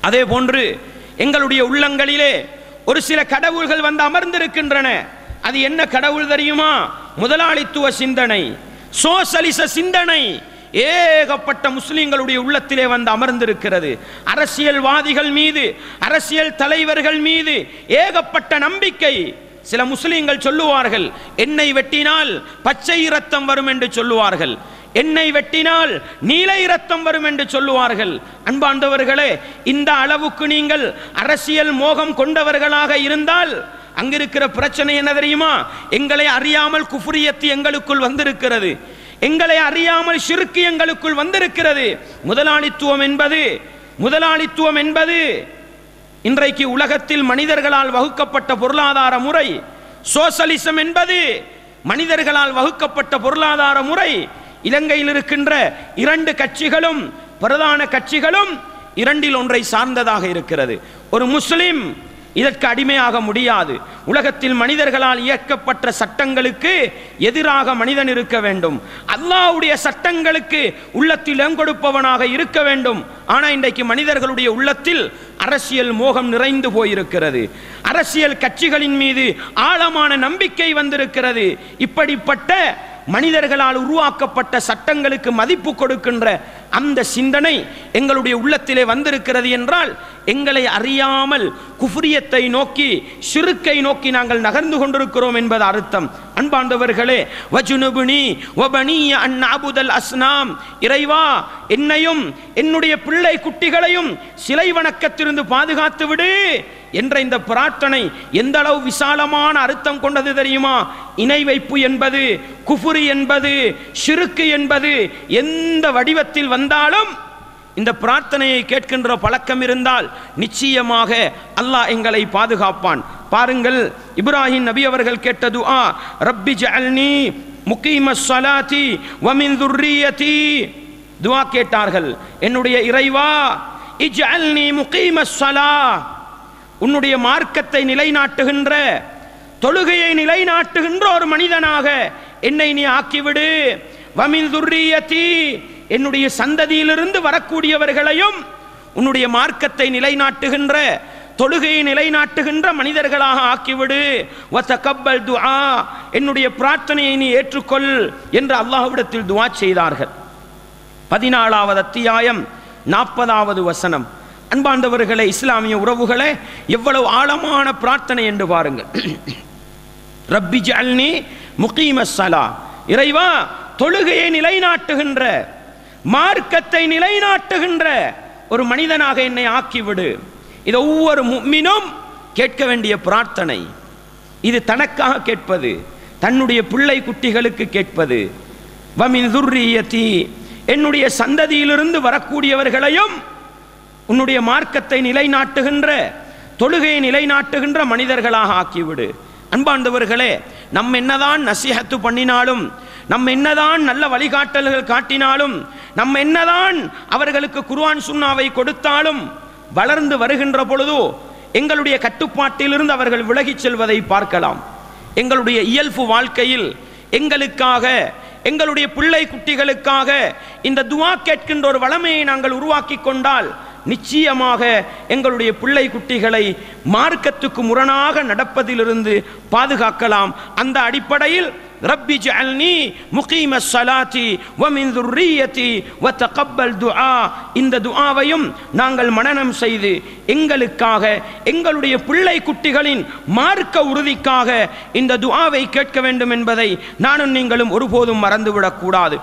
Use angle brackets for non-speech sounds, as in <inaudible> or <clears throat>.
அதே போன்று எங்களுடைய உள்ளங்களிலே ஒரு சில கடவுள்கள் வந்து அமர்ந்திருக்கின்றன. அது என்ன கடவுள் தெரியுமா? முதலாளித்துவ சிந்தனை சோசலிச சிந்தனை. ஏகப்பட்ட முஸ்லிம்களுடைய உள்ளத்திலே வந்து அமர்ந்திருக்கிறது. அரசியல்வாதிகள் மீது அரசியல் தலைவர்கள் மீது ஏகப்பட்ட நம்பிக்கை. சில முஸ்லிம்கள் சொல்லுவார்கள் என்னை வெட்டினால் பச்சை இரத்தம் வரும் என்று சொல்லுவார்கள். என்னை வெட்டினால் நீலை ரத்தம் வரும் என்று சொல்லுவார்கள். அன்பாண்டவர்களே இந்த அளவுக்கு நீங்கள் அரசியல் மோகம் கொண்டவர்களாக இருந்தால் அங்கிருக்கிற பிரச்சனை என்ன தெரியுமா? எங்களை அறியாமல் குஃபுரியத்து எங்களுக்குள் வந்திருக்கிறது. எங்களை அறியாமல் சிறுக்கு எங்களுக்குள் வந்திருக்கிறது. முதலாளித்துவம் என்பது முதலாளித்துவம் என்பது இன்றைக்கு உலகத்தில் மனிதர்களால் வகுக்கப்பட்ட பொருளாதார முறை. சோசலிசம் என்பது மனிதர்களால் வகுக்கப்பட்ட பொருளாதார முறை. இலங்கையில் இருக்கின்ற இரண்டு கட்சிகளும் பிரதான கட்சிகளும் இரண்டில் ஒன்றை சார்ந்ததாக இருக்கிறது. ஒரு முஸ்லிம் இதற்கு அடிமையாக முடியாது. உலகத்தில் மனிதர்களால் இயக்கப்பட்ட சட்டங்களுக்கு எதிராக மனிதன் இருக்க வேண்டும். அல்லாஹ்வுடைய சட்டங்களுக்கு உள்ளத்தில் எங்கொடுப்பவனாக இருக்க வேண்டும். ஆனால் இன்றைக்கு மனிதர்களுடைய உள்ளத்தில் அரசியல் மோகம் நிறைந்து போயிருக்கிறது. அரசியல் கட்சிகளின் மீது ஆழமான நம்பிக்கை வந்திருக்கிறது. இப்படிப்பட்ட மனிதர்களால் உருவாக்கப்பட்ட சட்டங்களுக்கு மதிப்பு கொடுக்கின்ற அந்த சிந்தனை எங்களுடைய உள்ளத்திலே வந்திருக்கிறது என்றால் எங்களை அறியாமல் குஃப்ரியத்தை நோக்கி சிறுக்கை நோக்கி நாங்கள் நகர்ந்து கொண்டிருக்கிறோம் என்பது அர்த்தம். அன்பாண்டவர்களே வஜுனுபுனி வபனிய அந்நாபுதல் அஸ்னாம். இறைவா என்னையும் என்னுடைய பிள்ளை குட்டிகளையும் சிலை வணக்கத்திலிருந்து பாதுகாத்து விடு. என்ற இந்த பிரார்த்தனை எந்த அளவு விசாலமான அர்த்தம் கொண்டது தெரியுமா? இணை வைப்பு என்பது குஃபுரி என்பது சிறுக்கு என்பது எந்த வடிவத்தில் வந்தாலும் இந்த பிரார்த்தனையை கேட்கின்ற பழக்கம் இருந்தால் நிச்சயமாக அல்லாஹ் எங்களை பாதுகாப்பான். பாருங்கள் இப்ராஹிம் நபி அவர்கள் கேட்டது ஆ ரப்பி ஜல்னி முகீம ஸலாத்தி வமின் மின் துர்ரியதி கேட்டார்கள் என்னுடைய இறைவா இஜ்அல்னி முகீம ஸலா. உன்னுடைய மார்க்கத்தை நிலைநாட்டுகின்ற தொழுகையை நிலைநாட்டுகின்ற ஒரு மனிதனாக என்னை நீ ஆக்கிவிடு. வமின் துர்ரியதி என்னுடைய சந்ததியிலிருந்து வரக்கூடியவர்களையும் உன்னுடைய மார்க்கத்தை நிலைநாட்டுகின்ற தொழுகையை நிலைநாட்டுகின்ற மனிதர்களாக ஆக்கிவிடு. வத்தகப்பல் துஆ என்னுடைய பிரார்த்தனையை நீ ஏற்றுக்கொள் என்று அல்லாஹ்விடத்தில் துவா செய்தார்கள். பதினாலாவது அத்தியாயம் நாற்பதாவது வசனம். அன்பாண்டவர்களே இஸ்லாமிய உறவுகளே எவ்வளவு ஆழமான பிரார்த்தனை என்று பாருங்கள். <clears throat> ரப்பி ஜல்னி முகீம சலா இறைவா தொழுகையை நிலைநாட்டுகின்ற மார்க்கத்தை நிலைநாட்டுகின்ற ஒரு மனிதனாக என்னை ஆக்கிவிடு. இது ஒவ்வொரு மும்மினும் கேட்க வேண்டிய பிரார்த்தனை. இது தனக்காக கேட்பது. தன்னுடைய பிள்ளை குட்டிகளுக்கு கேட்பது. வமின் துர்ரியத்தி என்னுடைய சந்ததியிலிருந்து வரக்கூடியவர்களையும் உன்னுடைய மார்க்கத்தை நிலைநாட்டுகின்ற தொழுகையை நிலைநாட்டுகின்ற மனிதர்களாக ஆக்கிவிடு. அன்பாண்டவர்களே நம்ம என்னதான் நசிஹத்து பண்ணினாலும் நம்ம என்னதான் நல்ல வழிகாட்டல்கள் காட்டினாலும் நம்ம என்னதான் அவர்களுக்கு குர்ஆன் சுன்னாவை கொடுத்தாலும் வளர்ந்து வருகின்ற பொழுதோ எங்களுடைய கட்டுப்பாட்டிலிருந்து அவர்கள் விலகிச் செல்வதை பார்க்கலாம். எங்களுடைய இயல்பு வாழ்க்கையில் எங்களுக்காக எங்களுடைய பிள்ளை குட்டிகளுக்காக இந்த துவா கேட்கின்ற ஒரு வளமையை நாங்கள் உருவாக்கி கொண்டால் நிச்சயமாக எங்களுடைய பிள்ளை குட்டிகளை மார்க்கத்துக்கு முரணாக நடப்பதிலிருந்து பாதுகாக்கலாம். அந்த அடிப்படையில் ரப்பி ஜஅல்னி முகீம சலாத்தி வமின் துர்ரியத்தி வ தகப்பல் துஆ. இந்த துஆவையும் நாங்கள் மனனம் செய்து எங்களுக்காக எங்களுடைய பிள்ளை குட்டிகளின் மார்க்க உறுதிக்காக இந்த துஆவை கேட்க வேண்டும் என்பதை நானும் நீங்களும் ஒருபோதும் மறந்துவிடக்கூடாது.